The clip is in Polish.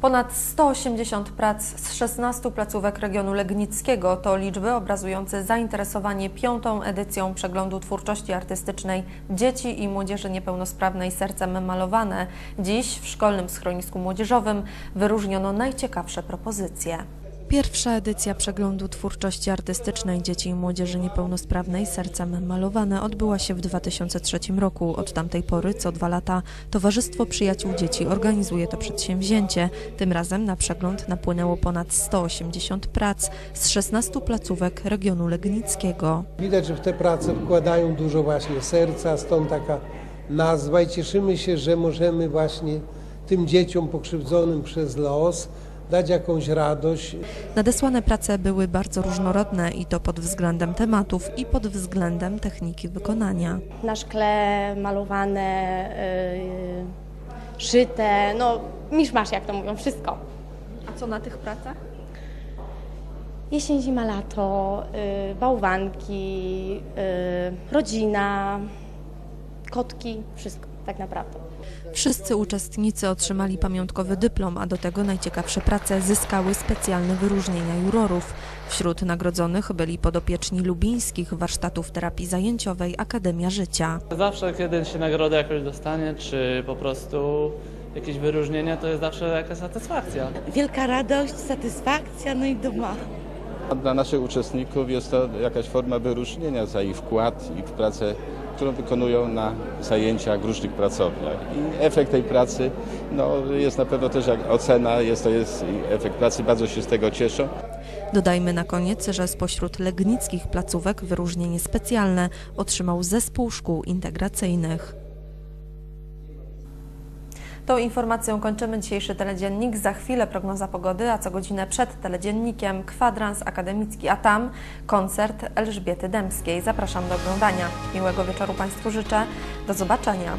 Ponad 180 prac z 16 placówek regionu legnickiego to liczby obrazujące zainteresowanie piątą edycją przeglądu twórczości artystycznej dzieci i młodzieży niepełnosprawnej Sercem Malowane. Dziś w szkolnym schronisku młodzieżowym wyróżniono najciekawsze propozycje. Pierwsza edycja przeglądu twórczości artystycznej dzieci i młodzieży niepełnosprawnej Sercem Malowane odbyła się w 2003 roku. Od tamtej pory co dwa lata Towarzystwo Przyjaciół Dzieci organizuje to przedsięwzięcie. Tym razem na przegląd napłynęło ponad 180 prac z 16 placówek regionu legnickiego. Widać, że w te prace wkładają dużo właśnie serca, stąd taka nazwa i cieszymy się, że możemy właśnie tym dzieciom pokrzywdzonym przez los dać jakąś radość. Nadesłane prace były bardzo różnorodne i to pod względem tematów i pod względem techniki wykonania. na szkle malowane, yy, szyte, no misz masz jak to mówią, wszystko. A co na tych pracach? Jesień, zima, lato, yy, bałwanki, yy, rodzina, kotki, wszystko tak naprawdę. Wszyscy uczestnicy otrzymali pamiątkowy dyplom, a do tego najciekawsze prace zyskały specjalne wyróżnienia jurorów. Wśród nagrodzonych byli podopieczni lubińskich warsztatów terapii zajęciowej Akademia Życia. Zawsze, kiedy się nagrodę jakoś dostanie, czy po prostu jakieś wyróżnienie, to jest zawsze jakaś satysfakcja. wielka radość, satysfakcja, no i duma. Dla naszych uczestników jest to jakaś forma wyróżnienia za ich wkład i pracę, którą wykonują na zajęciach w różnych pracowniach. I efekt tej pracy no, jest na pewno też jak ocena, jest to jest efekt pracy, bardzo się z tego cieszą. Dodajmy na koniec, że spośród legnickich placówek wyróżnienie specjalne otrzymał zespół szkół integracyjnych. Tą informacją kończymy dzisiejszy teledziennik. Za chwilę prognoza pogody, a co godzinę przed teledziennikiem kwadrans akademicki, a tam koncert Elżbiety Dębskiej. Zapraszam do oglądania. Miłego wieczoru Państwu życzę. Do zobaczenia.